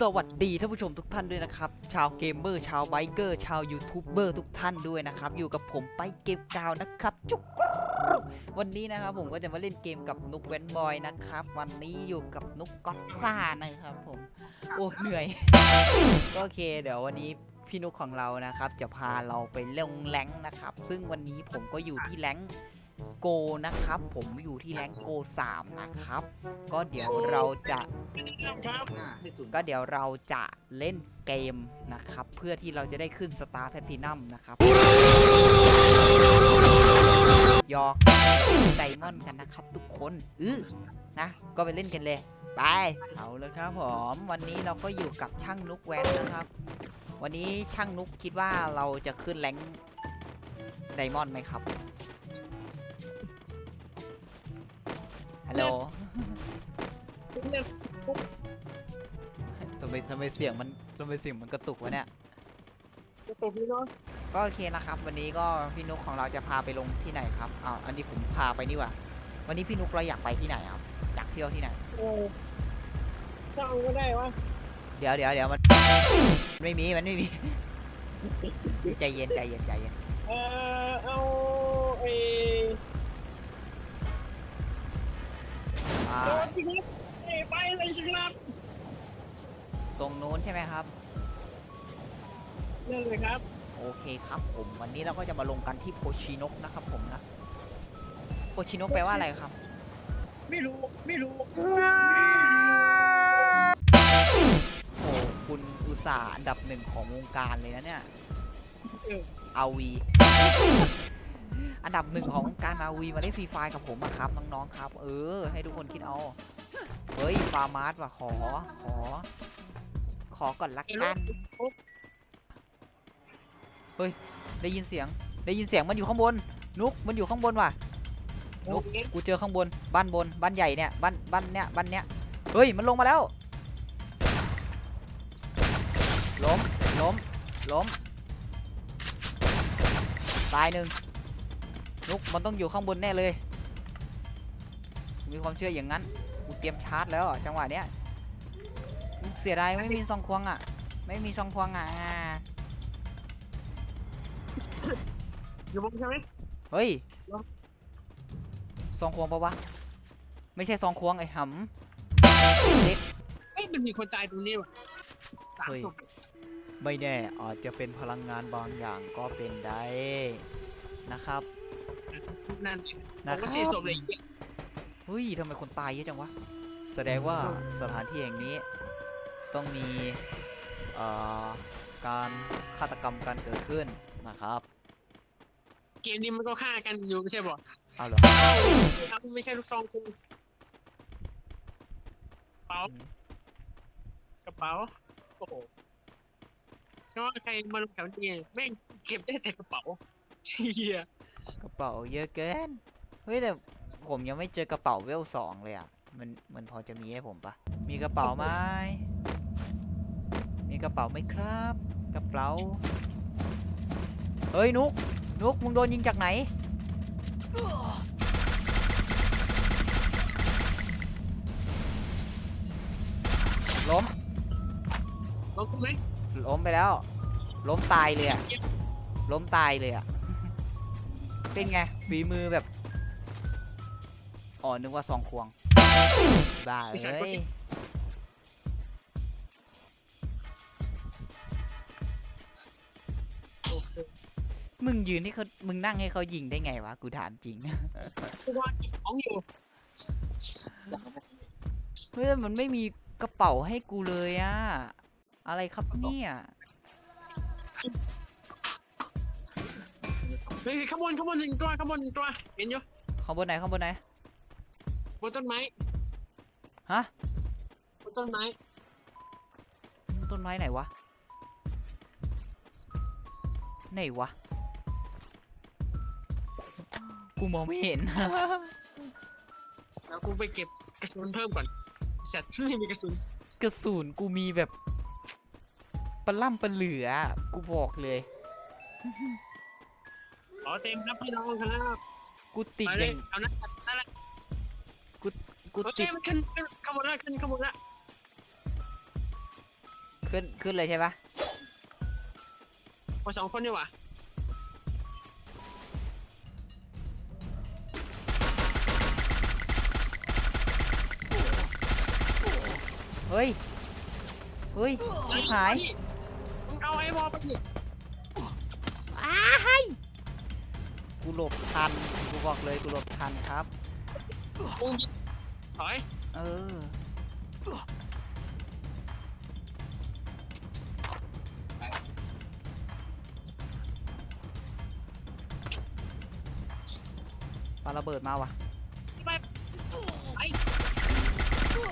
สวัสดีท่านผู้ชมทุกท่านด้วยนะครับ ชาวเกมเมอร์ชาวไบเกอร์ชาวยูทูบเบอร์ทุกท่านด้วยนะครับ อยู่กับผมไปเกมกาวนะครับ จุ๊กวันนี้นะครับผมก็จะมาเล่นเกมกับนุกแวนบอยนะครับ วันนี้อยู่กับนุกก็อตซ่านะครับผมโอ้เหนื่อยก็โอเค เดี๋ยววันนี้พี่นุกของเรานะครับ จะพาเราไปลงแรงนะครับ ซึ่งวันนี้ผมก็อยู่ที่แรง โกนะครับ ผมอยู่ที่แรงค์โก3นะครับ ก็เดี๋ยวเราจะครับก็เดี๋ยวเราจะเล่นเกมนะครับ เพื่อที่เราจะได้ขึ้นสตาร์แพทินัมนะครับหยอกไดมอนด์กันนะครับ ทุกคนอือนะ ก็ไปเล่นกันเลย ไป เอาเลยครับผม วันนี้เราก็อยู่กับช่างนุกแวนนะครับ วันนี้ช่างนุกคิดว่าเราจะขึ้นแรงไดมอนด์ไหมครับ ฮัลโหลทำไมทำไมเสียงมันทำไมเสียงมันกระตุกวะเนี่ย จะตกนี่เนาะก็โอเคนะครับ วันนี้ก็พี่นุกของเราจะพาไปลงที่ไหนครับอ้าวอันนี้ผมพาไปนี่หว่าวันนี้พี่นุกเราอยากไปที่ไหนครับ อยากเที่ยวที่ไหน เออสร้างก็ได้วะเดี๋ยวเดี๋ยวเดี๋ยวมันไม่มีมันไม่มี ใจเย็นใจเย็นใจเย็น เออเอาไอ้ โดนจริงครับเอ้ยไปเลยสิครับตรงนู้นใช่ไหมครับนั่นเลยครับ โอเคครับผมวันนี้เราก็จะมาลงกันที่โพชินกนะครับผมนะโพชินกแปลว่าอะไรครับ ไม่รู้ ไม่รู้โอ้คุณอุตส่าห์อันดับหนึ่งของวงการเลยนะเนี่ย เอออาวี อันดับหนึ่งของการอาวีมาได้ฟรีไฟล์กับผมอะครับน้องๆครับ เออ ให้ทุกคนคิดเอา เฮ้ยฟาร์มาร์สว่ะขอ ขอ ขอก่อนละกันเฮ้ยได้ยินเสียง ได้ยินเสียงมันอยู่ข้างบน นุกมันอยู่ข้างบนว่ะนุ๊กกูเจอข้างบนบ้านบนบ้านใหญ่เนี่ยบ้านบ้านเนี้ยบ้านเนี้ยเฮ้ยมันลงมาแล้วล้มล้มล้มตายหนึ่ง นุกมันต้องอยู่ข้างบนแน่เลย มีความเชื่ออย่างนั้นกูเตรียมชาร์จแล้วอะจังหวะเนี้ยเสียดายไม่มีซองควงอะ ไม่มีซองควงอะอยู่บ้างใช่ไหมเฮ้ยเหรอซองควงปะวะไม่ใช่ซองควงไอ้หำเล็กเอ้ยมันมีคนตายตรงนี้ว่ะสามเฮ้ยศพไม่แน่อาจจะเป็นพลังงานบางอย่างก็เป็นได้นะครับ นั่นผนะมคก็รับสี่ศพเลยไอ้เหี้ยเฮ้ยทำไมคนตายเยอะจังวะ แสดงว่าสถานที่แห่งนี้ต้องมีเอ่อการฆาตกรรมการเกิดขึ้นนะครับเกมนี้มันก็ฆ่ากันอยู่ไม่ใช่บ่เอาเหรอครับไม่ใช่ลูกซองคุณกระเป๋าอืมกระเป๋า โอ้โหชอบใครมาลงแถวนี้แม่งเก็บได้แต่กระเป๋าเชี่ย กระเป๋าเยอะเกิน เฮ้ยแต่ผมยังไม่เจอกระเป๋าเวลสองเลยอะ มันมันพอจะมีให้ผมปะ มีกระเป๋าไหมมีกระเป๋าไหมครับ กระเป๋า เฮ้ยนุก นุกมึงโดนยิงจากไหน ล้มลองกูไหมล้มไปแล้ว ล้มตายเลยอะล้มตายเลยอะ เป็นไง ฝีมือแบบ อ๋อ นึกว่าซองควง บ้าเอ้ยโอเคมึงยืนให้เขามึงนั่งให้เขายิงได้ไงวะ กูถามจริง กูว่าเก็บของอยู่เฮ้ยแต่มันไม่มีกระเป๋าให้กูเลยอะอะไรครับเนี่ย เฮ้ยขางบวนขางบวนหนึ่งตัวขางบวนหนึ่งตัวเห็นอยู่ข้างบนไหนข้างบนไหนบนต้นไม้ฮะบนต้นไม้ต้นไม้ไหนวะไหนวะกูมองไม่เห็นแล้วกูไปเก็บกระสุนเพิ่มก่อนสัตว์ไม่มีกระสุนกระสุนกูมีแบบปลาล่ำปลาเหลืออะกูบอกเลย อ๋อเต็มครับพี่น้องครับกูติดไปอเลย่ายงเอานะนั่นแหละกูโอเคติดมันขึ้นขึ้นขางบวนแล้วขึ้นขางบวนแล้วขึ้นขึ้นเลยใช่ปะพอสองคนนี่หว่าเฮ้ยเฮ้ยชิบหาย มึงเอาไอ้วอลไปดิ กูหลบทัน กูบอกเลยกูหลบทันครับมึงยิงถอยเออ ปาระเบิดมาวะไปไอ้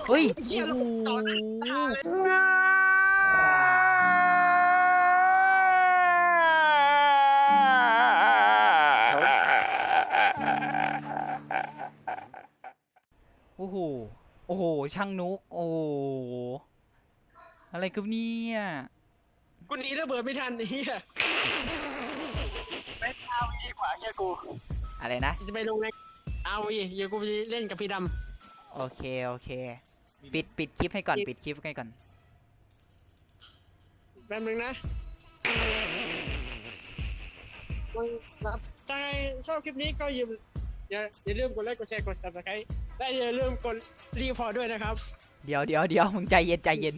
เฮ้ยเหี้ยโอ้โห ต่อหน้าเลย โอ้โห โอ้โห ช่างนุก โอ้โหอะไรกับเนี่ยกูหนีระเบิดไม่ทันไอ้เหี้ยไปเอาดีกว่าแค่กูอะไรนะ จะไปลงในเอาวีเดี๋ยวกูไปเล่นกับพี่ดโอเค โอเค ปิดปิดคลิปให้ก่อน ปิดคลิปให้ก่อนำแป๊บนึงนะมึงรับถ้าใครชอบคลิปนี้ก็อย่า อย่าอย่าลืมกดไลค์กดแชร์กดซับสไครต์และอย่าลืมกดรีพอร์ตด้วยนะครับ เดี๋ยวเดี๋ยวเดี๋ยวมึงใจเย็นใจเย็น